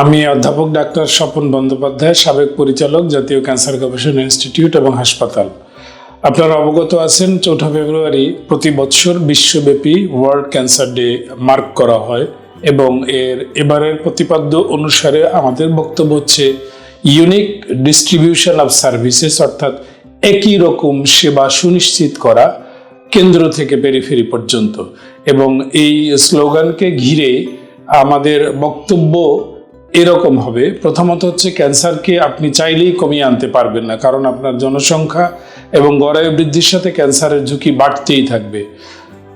আমি অধ্যাপক ডাক্তার স্বপন বন্দ্যোপাধ্যায়, সাবেক পরিচালক জাতীয় ক্যান্সার গবেষণা ইনস্টিটিউট এবং হাসপাতাল। আপনারা অবগত আছেন, চৌঠা ফেব্রুয়ারি প্রতি বছর বিশ্বব্যাপী ওয়ার্ল্ড ক্যান্সার ডে মার্ক করা হয় এবং এর এবারের প্রতিপাদ্য অনুসারে আমাদের বক্তব্য হচ্ছে ইউনিক ডিস্ট্রিবিউশন অফ সার্ভিসেস অর্থাৎ একই রকম সেবা সুনিশ্চিত করা কেন্দ্র থেকে পেরিফেরি পর্যন্ত। এবং এই স্লোগানকে ঘিরে আমাদের বক্তব্য এরকম হবে। প্রথমত হচ্ছে ক্যান্সারকে আপনি চাইলেই কমিয়ে আনতে পারবেন না, কারণ আপনার জনসংখ্যা এবং গড়ায়ু বৃদ্ধির সাথে ক্যান্সারের ঝুঁকি বাড়তেই থাকবে।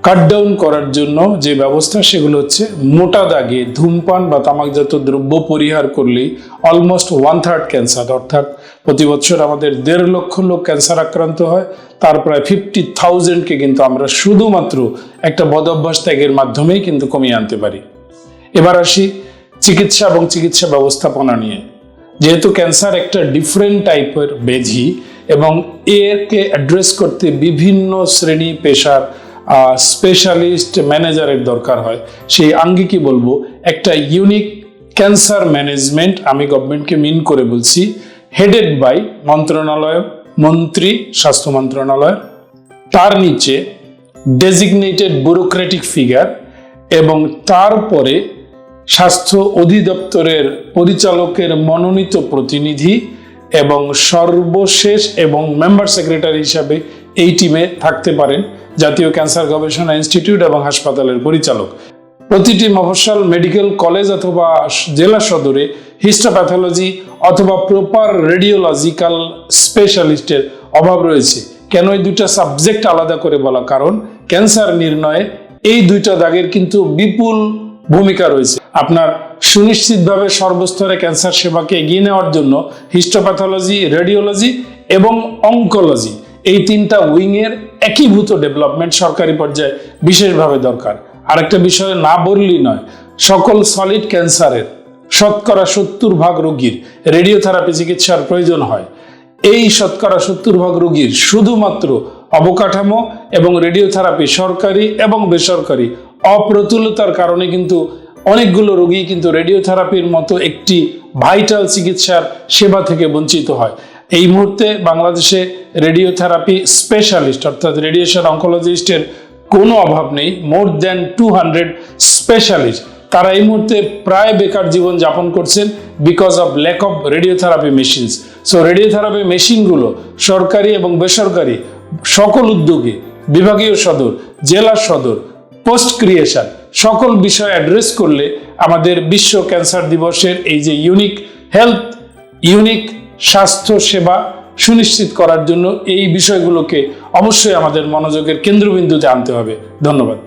কাট ডাউন করার জন্য যে ব্যবস্থা, সেগুলো হচ্ছে মোটা দাগে ধূমপান বা তামাকজাত দ্রব্য পরিহার করলেই অলমোস্ট ওয়ান থার্ড ক্যান্সার অর্থাৎ প্রতি বছর আমাদের দেড় লক্ষ লোক ক্যান্সার আক্রান্ত হয়। তার প্রায় ফিফটি থাউজেন্ডকে কিন্তু আমরা শুধুমাত্র একটা বদ অভ্যাস ত্যাগের মাধ্যমেই কিন্তু কমিয়ে আনতে পারি। এবার আসি চিকিৎসা এবং চিকিৎসা ব্যবস্থাপনা নিয়ে। যেহেতু ক্যান্সার একটা ডিফারেন্ট টাইপের ব্যাধি এবং এরকে অ্যাড্রেস করতে বিভিন্ন শ্রেণি পেশার স্পেশালিস্ট ম্যানেজারের দরকার হয়। সেই আঙ্গিকই বলব, একটা ইউনিক ক্যান্সার ম্যানেজমেন্ট আমি গভর্নমেন্টকে মিন করে বলছি হেডেড বাই মন্ত্রণালয়, মন্ত্রী, স্বাস্থ্য মন্ত্রণালয়। তার নিচে ডেজিগনেটেড ব্যুরোক্রেটিক ফিগার এবং তারপরে স্বাস্থ্য অধিদপ্তরের পরিচালকের মনোনীত প্রতিনিধি এবং সর্বশেষ এবং মেম্বার সেক্রেটারি হিসাবে এই টিমে থাকতে পারেন জাতীয় ক্যান্সার গবেষণা ইনস্টিটিউট এবং হাসপাতালের পরিচালক। প্রতিটি মফস্বল মেডিকেল কলেজ অথবা জেলা সদরে হিস্টোপ্যাথোলজি অথবা প্রপার রেডিওলজিক্যাল স্পেশালিস্টের অভাব রয়েছে। কেন এই দুইটা সাবজেক্ট আলাদা করে বলা? কারণ ক্যান্সার নির্ণয়ে এই দুইটা দাগের কিন্তু বিপুল ভূমিকা রয়েছে। আপনার সুনিশ্চিতভাবে সর্বস্তরে ক্যান্সার সেবাকে এগিয়ে নেওয়ার জন্য হিস্টোপ্যাথোলজি রেডিওলজি এবং অঙ্কোলজি এই তিনটা উইংয়ের একীভূত ডেভেলপমেন্ট সরকারি পর্যায়ে বিশেষভাবে দরকার। আরেকটা বিষয় না বললেই নয়, সকল সলিড ক্যান্সারের শতকরা সত্তর ভাগ রোগীর রেডিওথেরাপি চিকিৎসার প্রয়োজন হয়। এই শতকরা সত্তর ভাগ রোগীর শুধুমাত্র অবকাঠামো এবং রেডিওথেরাপি সরকারি এবং বেসরকারি অপ্রতুলতার কারণে কিন্তু অনেকগুলো রোগী কিন্তু রেডিওথেরাপির মতো একটি ভাইটাল চিকিৎসার সেবা থেকে বঞ্চিত হয়। এই মুহূর্তে বাংলাদেশে রেডিওথেরাপি স্পেশালিস্ট অর্থাৎ রেডিয়েশন অঙ্কোলজিস্টের কোনো অভাব নেই, more than two hundred specialist. তারা এই মুহূর্তে প্রায় বেকার জীবন যাপন করছেন because of lack of radiotherapy machines. So radiotherapy মেশিনগুলো সরকারি এবং বেসরকারি সকল উদ্যোগে বিভাগীয় সদর, জেলা সদর পোস্ট ক্রিয়েশন সকল বিষয় অ্যাড্রেস করলে আমাদের বিশ্ব ক্যান্সার দিবসের এই যে ইউনিক হেলথ ইউনিক স্বাস্থ্য সেবা সুনিশ্চিত করার জন্য এই বিষয়গুলোকে অবশ্যই আমাদের মনোযোগের কেন্দ্রবিন্দুতে আনতে হবে। ধন্যবাদ।